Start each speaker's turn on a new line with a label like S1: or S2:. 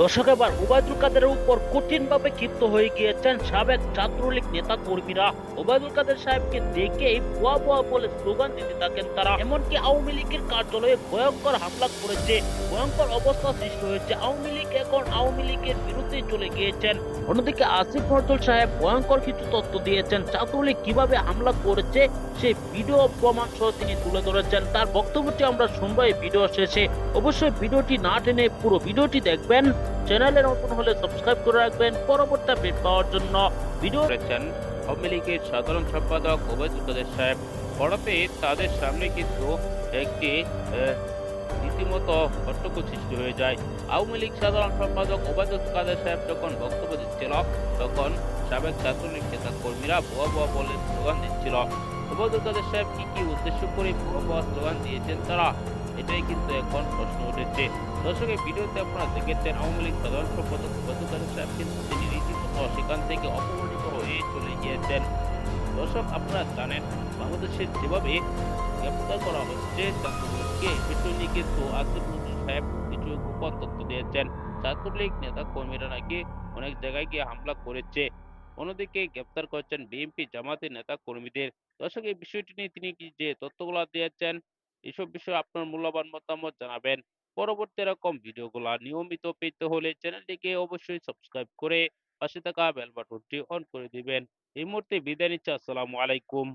S1: দর্শক, এবার ওবায়দুল কাদেরের উপর কঠিনভাবে ক্ষিপ্ত হয়ে গিয়েছেন সাবেক ছাত্রলীগ নেতা কর্মীরা ওবায়দুল কাদের সাহেবকে দেখে ভুয়া ভুয়া বলে স্লোগান দিতে থাকেন তারা। এমনকি আওয়ামী লীগের কার্যালয়ে ভয়ঙ্কর হামলা করেছে। ভয়ঙ্কর অবস্থা সৃষ্টি হয়েছে। আওয়ামী লীগ এখন আওয়ামী লীগের বিরুদ্ধে চলে গিয়েছেন। অন্যদিকে আসিফ নজরুল সাহেব ভয়ঙ্কর কিছু তথ্য দিয়েছেন। ছাত্রলীগ কীভাবে হামলা করেছে সেই ভিডিও প্রমাণ সহ তিনি তুলে ধরেছেন। তার বক্তব্যটি আমরা শুনব এই ভিডিও শেষে। অবশ্যই ভিডিওটি না টেনে পুরো ভিডিওটি দেখবেন। চ্যানেলে নতুন হলে সাবস্ক্রাইব করে রাখবেন। পরবর্তী আপডেট পাওয়ার জন্য ভিডিও
S2: করেছেন আওয়ামী লীগের সাধারণ সম্পাদক ওবায়দুল কাদের সাহেব। পড়াতে তাদের সামনে কিন্তু একটি রীতিমতো হট্টগোল সৃষ্টি হয়ে যায়। আওয়ামী লীগ সাধারণ সম্পাদক ওবায়দুল কাদের সাহেব যখন বক্তব্য দিচ্ছিল, তখন সাবেক ছাত্রলীগ নেতা কর্মীরা ভুয়া ভুয়া বলে স্লোগান দিচ্ছিল। ওবায়দুল কাদের সাহেব কি কি উদ্দেশ্য করে ভুয়া ভুয়া স্লোগান দিয়েছেন তারা এটাই কিন্তু এখন প্রশ্ন উঠেছে। দর্শকের ভিডিওতে আপনারা দেখেছেন, আওয়ামী লীগ সাধারণ সম্পাদক কাদের সাহেব কিন্তু তিনি রীতিমতো সেখান থেকে অপমানিত হয়ে চলে গিয়েছেন। দর্শক, আপনারা জানেন বাংলাদেশের যেভাবে গ্রেপ্তার করা হচ্ছে ছাত্রলীগকে নিয়ে কিন্তু আসিফ সাহেব কিছু গোপন তথ্য দিয়েছেন। ছাত্রলীগ নেতা কর্মীরা নাকি অনেক জায়গায় গিয়ে হামলা করেছে। অন্যদিকে গ্রেপ্তার করেছেন বিএনপি জামাতের নেতা কর্মীদের দর্শক, এই বিষয়টি নিয়ে তিনি যে তথ্যগুলো দিয়েছেন এসব বিষয়ে আপনার মূল্যবান মতামত জানাবেন। পরবর্তী এরকম ভিডিওগুলো নিয়মিত পেতে হলে চ্যানেলটিকে অবশ্যই সাবস্ক্রাইব করে পাশে থাকা বেল বাটনটি অন করে দিবেন। এই মুহূর্তে বিদায় নিচ্ছি। আসসালামু আলাইকুম।